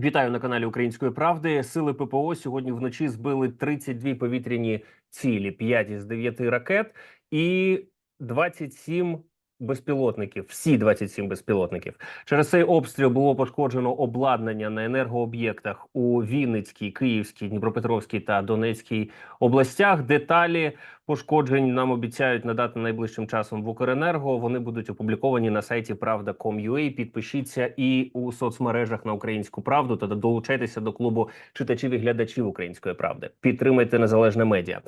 Вітаю на каналі Української правди. Сили ППО сьогодні вночі збили 32 повітряні цілі, 5 із 9 ракет і 27 безпілотників. Всі 27 безпілотників. Через цей обстріл було пошкоджено обладнання на енергооб'єктах у Вінницькій, Київській, Дніпропетровській та Донецькій областях. Деталі пошкоджень нам обіцяють надати найближчим часом в Укренерго. Вони будуть опубліковані на сайті Правда.com.ua. Підпишіться і у соцмережах на українську правду та долучайтеся до клубу читачів і глядачів української правди. Підтримайте незалежне медіа.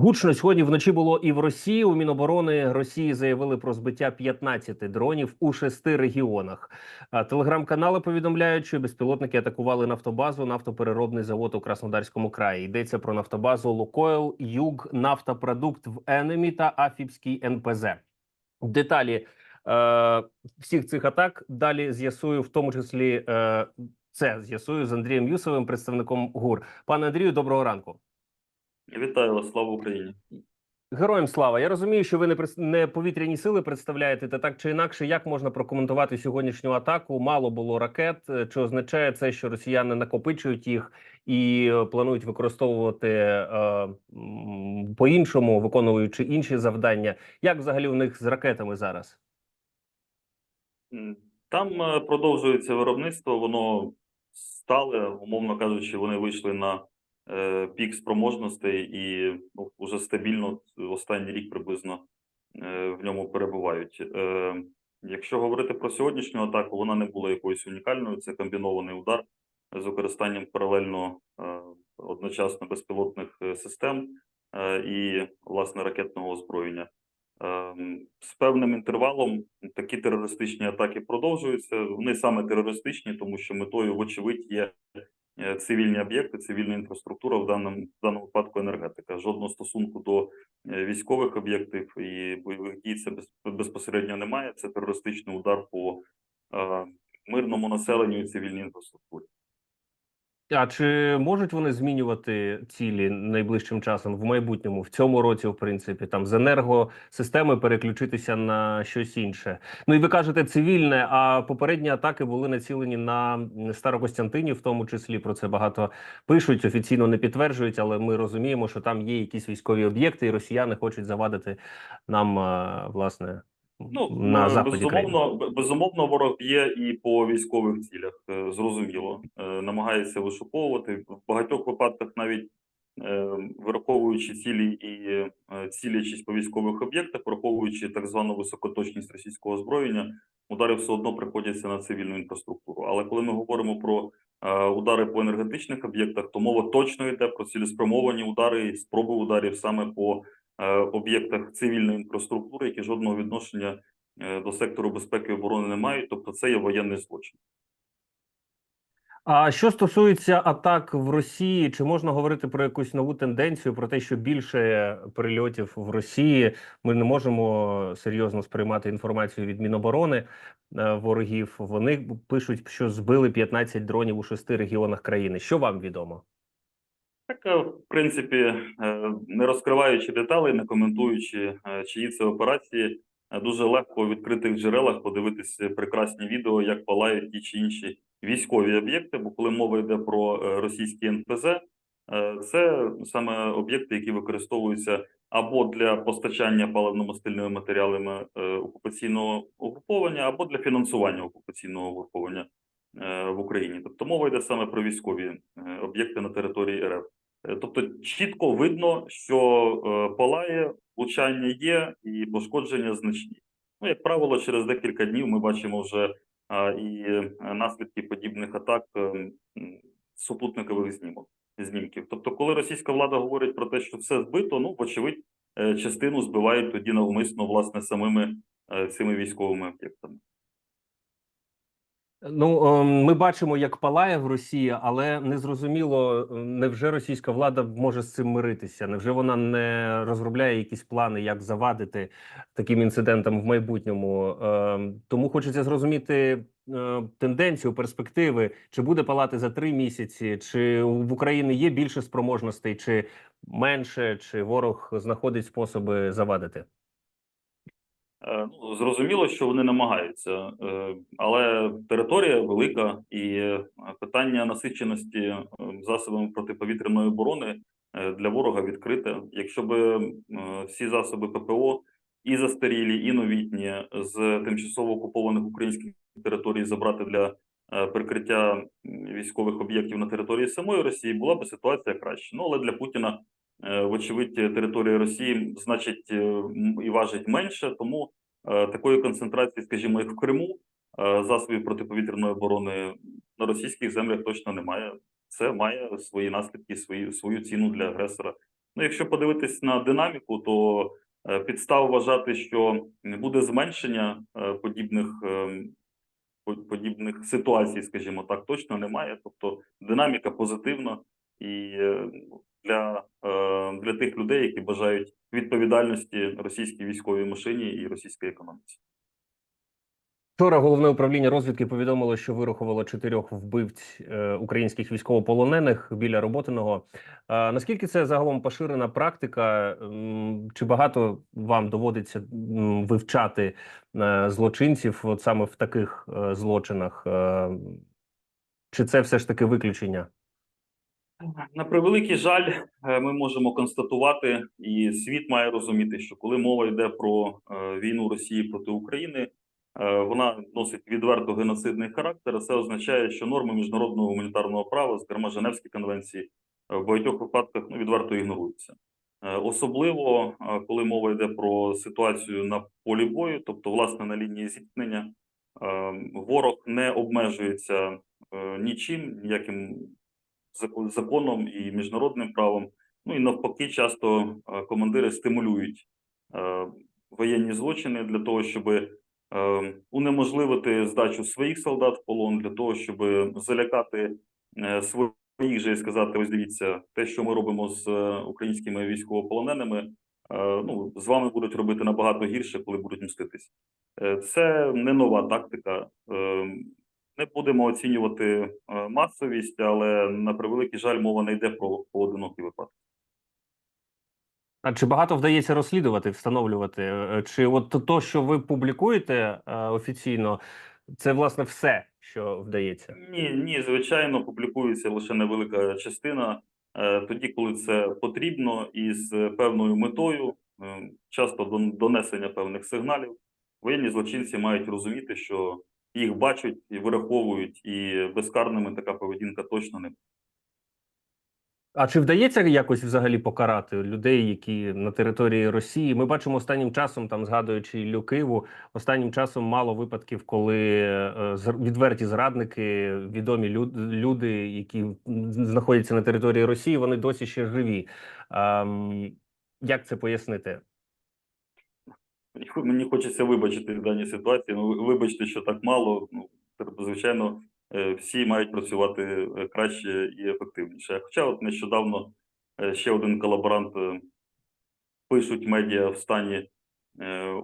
Гучно сьогодні вночі було і в Росії. У Міноборони Росії заявили про збиття 15 дронів у шести регіонах. Телеграм-канали повідомляють, що безпілотники атакували нафтобазу, нафтопереробний завод у Краснодарському краї. Йдеться про нафтобазу Лукойл, Юг, Нафтопродукт в Енемі та Афіпський НПЗ. Деталі е, всіх цих атак далі з'ясую, в тому числі е, це з'ясую з Андрієм Юсовим, представником ГУР. Пане Андрію, доброго ранку. Вітаю вас, слава Україні. Героям слава. Я розумію, що ви не не повітряні сили представляєте, та так чи інакше, як можна прокоментувати сьогоднішню атаку? Мало було ракет. Е, Чи означає це, що росіяни накопичують їх і е, планують використовувати е, по-іншому, виконуючи інші завдання? Як взагалі у них з ракетами зараз? Там е, продовжується виробництво, воно стале, умовно кажучи, вони вийшли на пік спроможностей і ну, вже стабільно останній рік приблизно е, в ньому перебувають. Е, якщо говорити про сьогоднішню атаку, вона не була якоюсь унікальною. Це комбінований удар з використанням паралельно е, одночасно безпілотних е, систем е, і власне ракетного озброєння. З певним інтервалом такі терористичні атаки продовжуються. Вони саме терористичні, тому що метою, вочевидь, є е, цивільні об'єкти, цивільна інфраструктура, в даному, в даному випадку енергетика. Жодного стосунку до е, військових об'єктів і бойових дій це без, безпосередньо немає. Це терористичний удар по е, мирному населенню і цивільній інфраструктурі. А чи можуть вони змінювати цілі найближчим часом в майбутньому, в цьому році, в принципі, там з енергосистеми переключитися на щось інше? Ну і ви кажете цивільне, а попередні атаки були націлені на Старокостянтинів, в тому числі про це багато пишуть, офіційно не підтверджують, але ми розуміємо, що там є якісь військові об'єкти, і росіяни хочуть завадити нам власне Ну, на е, заході країни. безумовно, б- безумовно, ворог є і по військових цілях, е, зрозуміло. Е, Намагається вишуковувати. В багатьох випадках навіть враховуючи цілі і цілячись по військових об'єктах, враховуючи так звану високоточність російського озброєння, удари все одно приходяться на цивільну інфраструктуру. Але коли ми говоримо про удари по енергетичних об'єктах, то мова точно йде про цілеспрямовані удари і спроби ударів саме по об'єктах цивільної інфраструктури, які жодного відношення е, до сектору безпеки і оборони не мають. Тобто, це є воєнний злочин. А що стосується атак в Росії, чи можна говорити про якусь нову тенденцію, про те, що більше прильотів в Росії? Ми не можемо серйозно сприймати інформацію від Міноборони е, ворогів. Вони пишуть, що збили 15 дронів у шести регіонах країни. Що вам відомо? Так, е, в принципі, е, не розкриваючи деталей, не коментуючи, е, чиї це операції, дуже легко у відкритих джерелах подивитися прекрасні відео, як палають ті чи інші військові об'єкти. Бо коли мова йде про російські НПЗ, це саме об'єкти, які використовуються або для постачання паливно-мастильними матеріалами окупаційного угруповання, або для фінансування окупаційного угруповання в Україні. Тобто мова йде саме про військові об'єкти на території РФ. Е, Тобто чітко видно, що е, палає, влучання є і пошкодження значні. Ну, як правило, через декілька днів ми бачимо вже і е, наслідки подібних атак супутникових знімок знімків. Тобто, коли російська влада говорить про те, що все збито, ну вочевидь, частину збивають тоді навмисно власне самими цими військовими об'єктами. Ну ем, ми бачимо, як палає в Росії, але не зрозуміло, невже російська влада може з цим миритися? Невже вона не розробляє якісь плани, як завадити таким інцидентам в майбутньому? Ем, Тому хочеться зрозуміти е, тенденцію, перспективи, чи буде палати за три місяці, чи в Україні є більше спроможностей, чи менше, чи ворог знаходить способи завадити? Е, Ну, зрозуміло, що вони намагаються, е, але територія велика, і е, питання насиченості засобами протиповітряної оборони для ворога відкрите. Якщо б всі засоби ППО і застарілі, і новітні з тимчасово окупованих українських територій забрати для прикриття військових об'єктів на території самої Росії, була б ситуація краще. Ну але для Путіна. Вочевидь, територія Росії значить і важить менше, тому такої концентрації, скажімо, як в Криму, е, засобів протиповітряної оборони на російських землях точно немає. Це має свої наслідки, свої свою ціну для агресора. Ну, якщо подивитись на динаміку, то е, підстав вважати, що буде зменшення е, подібних. е, Подібних ситуацій, скажімо так, точно немає. Тобто динаміка позитивна і е, для, е, для тих людей, які бажають відповідальності російській військовій машині і російській економіці. Вчора головне управління розвідки повідомило, що вирахувало чотирьох вбивць е, українських військовополонених біля роботиного. Наскільки це загалом поширена практика? Чи багато вам доводиться вивчати е, злочинців от саме в таких злочинах? Чи це все ж таки виключення? На превеликий жаль, е, ми можемо констатувати, і світ має розуміти, що коли мова йде про е, війну Росії проти України, е, вона носить відверто геноцидний характер. Це означає, що норми міжнародного гуманітарного права, зокрема Женевські конвенції, в багатьох випадках ну, відверто ігноруються. Особливо коли мова йде про ситуацію на полі бою, тобто власне на лінії зіткнення, е, ворог не обмежується нічим, ніяким законом і міжнародним правом. Ну і навпаки, часто е, командири стимулюють е, воєнні злочини для того, щоб е, унеможливити здачу своїх солдат в полон, для того, щоб залякати своїх же і сказати: ось дивіться, те, що ми робимо з українськими військовополоненими, ну з вами будуть робити набагато гірше, коли будуть мститись. Це не нова тактика. Е, не будемо оцінювати е, масовість, але на превеликий жаль, мова не йде про поодинокі випадки. А чи багато вдається розслідувати, встановлювати? Е, Чи от то- що ви публікуєте е, офіційно, це власне все, що вдається? Ні, ні, звичайно, публікується лише невелика частина. е, Тоді, коли це потрібно, і з певною метою, е, часто донесення певних сигналів, воєнні злочинці мають розуміти, що їх бачать і вираховують, і безкарними така поведінка точно не. А чи вдається якось взагалі покарати людей, які на території Росії? Ми бачимо останнім часом, там згадуючи Іллю Киву, останнім часом мало випадків, коли е, відверті зрадники, відомі люди, які знаходяться на території Росії, вони досі ще живі. А, як це пояснити? Мені хочеться вибачити в даній ситуації. Ну, вибачте, що так мало. Ну, звичайно, е, всі мають працювати е, краще і ефективніше. Хоча, от нещодавно е, ще один колаборант пишуть медіа в стані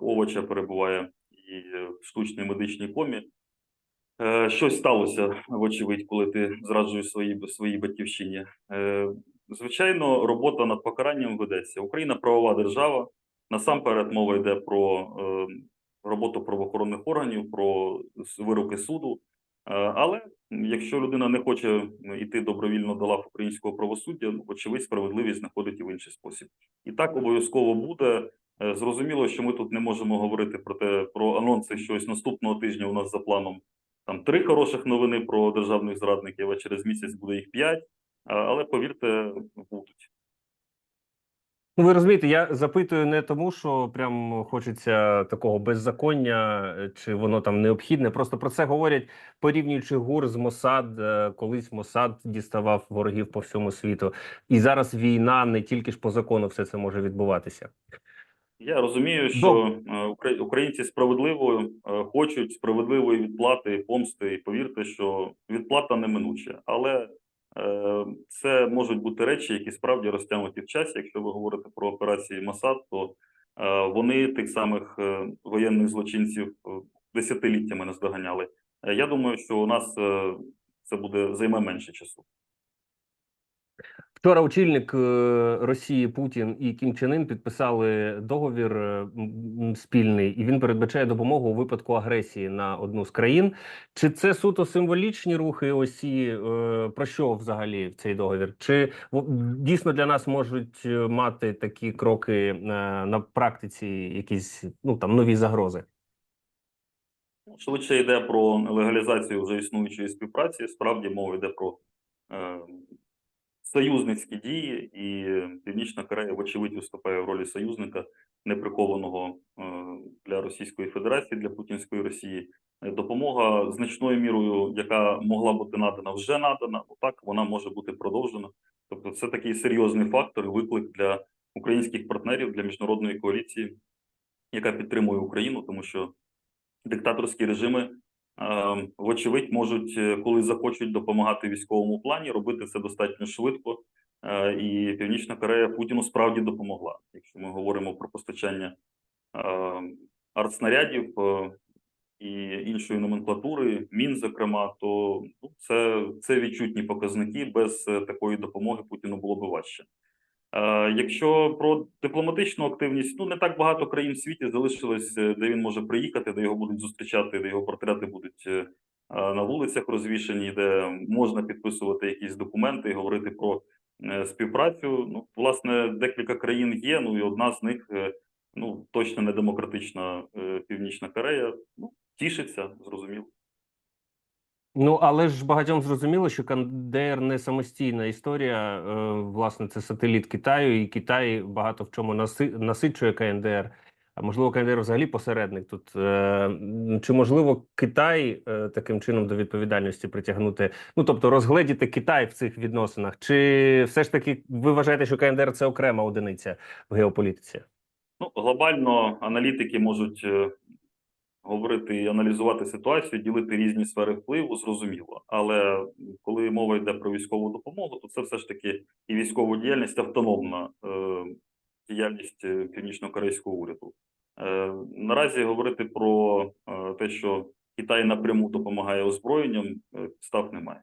овоча перебуває і в штучній медичній комі. Щось сталося, вочевидь, коли ти зраджуєш свої, своїй батьківщині. Звичайно, робота над покаранням ведеться. Україна правова держава. Насамперед мова йде про е, роботу правоохоронних органів, про вироки суду. Е, але якщо людина не хоче йти добровільно до лав українського правосуддя, вочевидь, справедливість знаходить і в інший спосіб. І так обов'язково буде. Е, Зрозуміло, що ми тут не можемо говорити про те про анонси, що ось наступного тижня у нас за планом там три хороших новини про державних зрадників, а через місяць буде їх п'ять. Але повірте, будуть. Ну, ви розумієте, я запитую не тому, що прям хочеться такого беззаконня, е, чи воно там необхідне. Просто про це говорять, порівнюючи ГУР з Мосад. Е, Колись Мосад діставав ворогів по всьому світу, і зараз війна не тільки ж по закону все це може відбуватися. Я розумію, що е, українці справедливо хочуть справедливої відплати, помсти, і повірте, що відплата неминуча. Але це можуть бути речі, які справді розтягнуті в часі. Якщо ви говорите про операції Масад, то е, вони тих самих е, воєнних злочинців е, десятиліттями наздоганяли. Е, Я думаю, що у нас е, це буде займе менше часу. Вчора очільник е, Росії Путін і Кім Чен Ін підписали договір е, спільний, і він передбачає допомогу у випадку агресії на одну з країн. Чи це суто символічні рухи? Ось ці е, про що взагалі цей договір? Чи дійсно для нас можуть мати такі кроки на практиці якісь ну там нові загрози? Швидше йде про легалізацію вже існуючої співпраці. Справді мова йде про союзницькі дії, і Північна Корея, вочевидь, виступає в ролі союзника, неприкованого е, для Російської Федерації, для Путінської Росії. Е, Допомога значною мірою, яка могла бути надана, вже надана. Отак вона може бути продовжена. Тобто, це такий серйозний фактор виклик для українських партнерів, для міжнародної коаліції, яка підтримує Україну, тому що диктаторські режими, вочевидь, можуть, е, коли захочуть допомагати військовому плані, робити це достатньо швидко. Е, І Північна Корея Путіну справді допомогла. Якщо ми говоримо про постачання е, артснарядів е, і іншої номенклатури, мін, зокрема, то ну, це, це відчутні показники. Без такої допомоги Путіну було би важче. Е, Якщо про дипломатичну активність, ну не так багато країн в світі залишилось, е, де він може приїхати, де його будуть зустрічати, де його портрети будуть е, на вулицях розвішені, де можна підписувати якісь документи і говорити про співпрацю. Ну, власне, декілька країн є. Ну і одна з них ну точно не демократична Північна Корея. Ну тішиться, зрозуміло. Ну але ж багатьом зрозуміло, що КНДР не самостійна історія. Е, власне, це сателіт Китаю, і Китай багато в чому наси- насичує КНДР. А можливо, КНДР взагалі посередник тут. Е, Чи можливо Китай е, таким чином до відповідальності притягнути? Ну тобто розгледіти Китай в цих відносинах? Чи все ж таки ви вважаєте, що КНДР це окрема одиниця в геополітиці? Ну, глобально аналітики можуть говорити і аналізувати ситуацію, ділити різні сфери впливу, зрозуміло. Але коли мова йде про військову допомогу, то це все ж таки і військова діяльність автономна е, діяльність е, північно-корейського уряду. Е, наразі говорити про е, те, що Китай напряму допомагає озброєнням, е, підстав немає.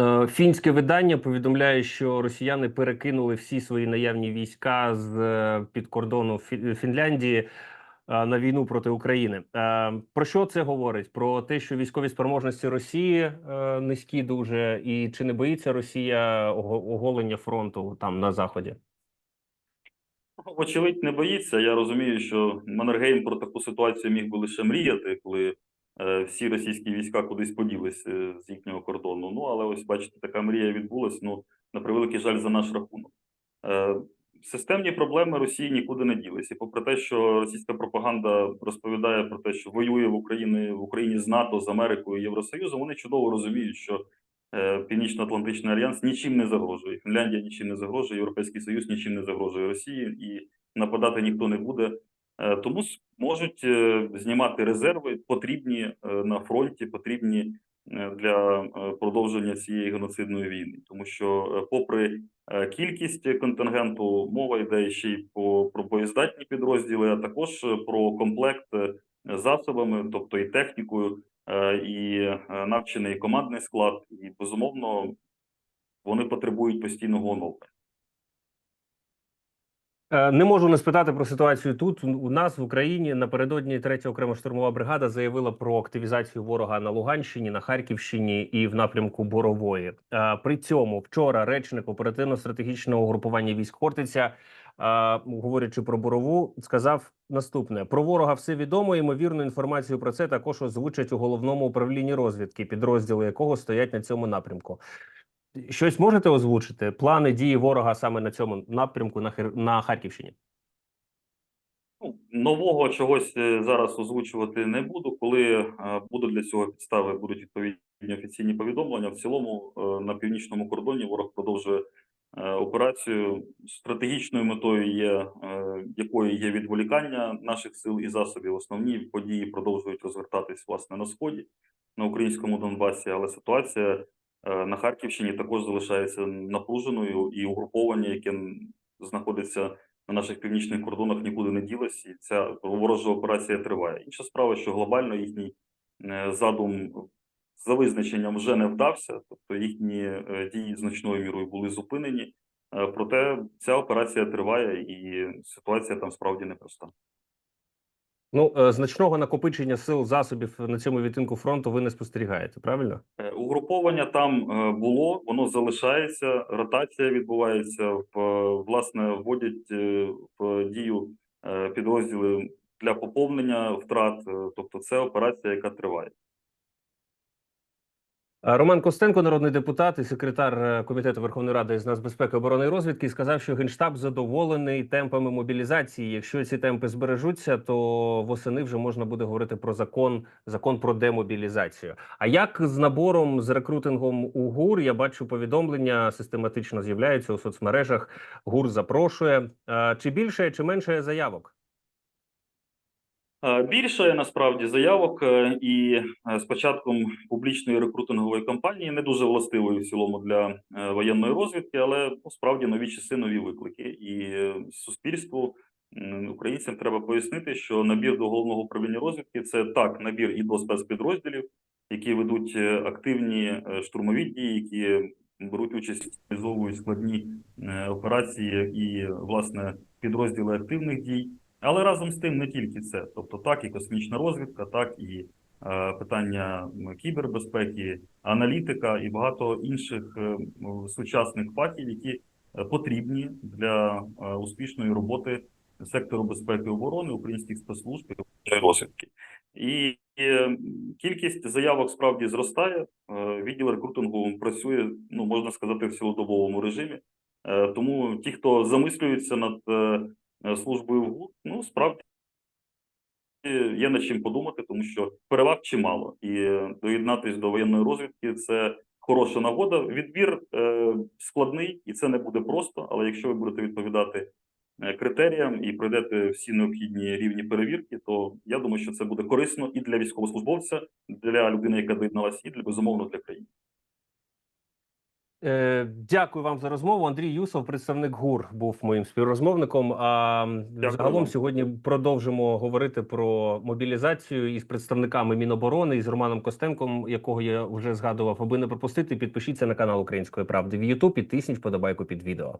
Е, Фінське видання повідомляє, що росіяни перекинули всі свої наявні війська з е, під кордону Фінляндії на війну проти України. Е, Про що це говорить? Про те, що військові спроможності Росії е, низькі дуже, і чи не боїться Росія оголення фронту там на заході? Вочевидь, не боїться. Я розумію, що Маннергейм про таку ситуацію міг би лише мріяти, коли е, всі російські війська кудись поділись е, з їхнього кордону. Ну, але ось бачите, така мрія відбулась. Ну, на превеликий жаль за наш рахунок. Системні проблеми Росії нікуди не ділись. І попри те, що російська пропаганда розповідає про те, що воює в Україні в Україні з НАТО, з Америкою, Євросоюзом, вони чудово розуміють, що е, Північно-Атлантичний альянс нічим не загрожує. Фінляндія нічим не загрожує, Європейський Союз нічим не загрожує Росії, і нападати ніхто не буде. Е, Тому можуть е, знімати резерви, потрібні на фронті, потрібні для е, продовження цієї геноцидної війни. Тому що, е, попри е, кількість контингенту, мова йде ще й по про боєздатні підрозділи, а також е, про комплект е, засобами, тобто і технікою, е, і е, навчений командний склад, і безумовно вони потребують постійного оновлення. Е, Не можу не спитати про ситуацію тут. У- нас в Україні напередодні третя окрема штурмова бригада заявила про активізацію ворога на Луганщині, на Харківщині і в напрямку Борової. Е, При цьому вчора речник оперативно-стратегічного угрупування військ Хортиця, е, говорячи про Борову, сказав наступне: про ворога все відомо. Ймовірну інформацію про це також озвучать у головному управлінні розвідки, підрозділи якого стоять на цьому напрямку. Щось можете озвучити? Плани дії ворога саме на цьому напрямку на Хер... на Харківщині? Ну, нового чогось е, зараз озвучувати не буду. Коли е, будуть для цього підстави, будуть відповідні офіційні повідомлення. В цілому е, на північному кордоні ворог продовжує операцію. Стратегічною метою є якою є відволікання наших сил і засобів. Основні події продовжують розвертатись власне на сході на українському Донбасі, але ситуація на Харківщині також залишається напруженою і угруповання, яке знаходиться на наших північних кордонах нікуди не ділась, і ця ворожа операція триває. Інша справа, що глобально їхній е, задум за визначенням вже не вдався, тобто їхні е, дії значною мірою були зупинені. Е, Проте ця операція триває, і ситуація там справді непроста. Ну е, значного накопичення сил засобів на цьому відтинку фронту ви не спостерігаєте, правильно? Е, Угруповання там е, було, воно залишається, ротація відбувається, власне, вводять в дію підрозділи для поповнення втрат. Тобто, це операція, яка триває. Е, Роман Костенко, народний депутат і секретар е, комітету Верховної Ради з нацбезпеки, оборони і розвідки, сказав, що генштаб задоволений темпами мобілізації. Якщо ці темпи збережуться, то восени вже можна буде говорити про закон, закон про демобілізацію. А як з набором з рекрутингом у ГУР? Я бачу повідомлення систематично з'являються у соцмережах. ГУР запрошує. Е, Чи більше, чи менше заявок? Е, Більше насправді заявок, е, і е, з початком публічної рекрутингової кампанії не дуже властивої в цілому для воєнної розвідки, але ну, справді нові часи, нові виклики. І суспільству українцям треба пояснити, що набір до головного управління розвідки це так набір і до спецпідрозділів, які ведуть активні штурмові дії, які беруть участь, реалізовують складні операції і власне підрозділи активних дій. Але разом з тим не тільки це, тобто так і космічна розвідка, так і е, питання кібербезпеки, аналітика і багато інших е, сучасних фахів, які е, потрібні для успішної роботи сектору безпеки і оборони українських спецслужб і розвідки. І кількість заявок справді зростає. Відділ рекрутингу працює, ну можна сказати, в цілодобовому режимі. Тому ті, хто замислюється над службою в ГУР, ну справді є над чим подумати, тому що переваг чимало, і е, доєднатись до воєнної розвідки це хороша нагода. Відбір е, складний, і це не буде просто. Але якщо ви будете відповідати е, критеріям і пройдете всі необхідні рівні перевірки, то я думаю, що це буде корисно і для військовослужбовця, для людини, яка доєдналась, і для безумовно для країни. Е, Дякую вам за розмову. Андрій Юсов, представник ГУР, був моїм співрозмовником. А Дякую. загалом вам. сьогодні продовжимо говорити про мобілізацію із представниками Міноборони із Романом Костенком, якого я вже згадував. Аби не пропустити, підпишіться на канал Української правди в Ютубі і тисніть вподобайку під відео.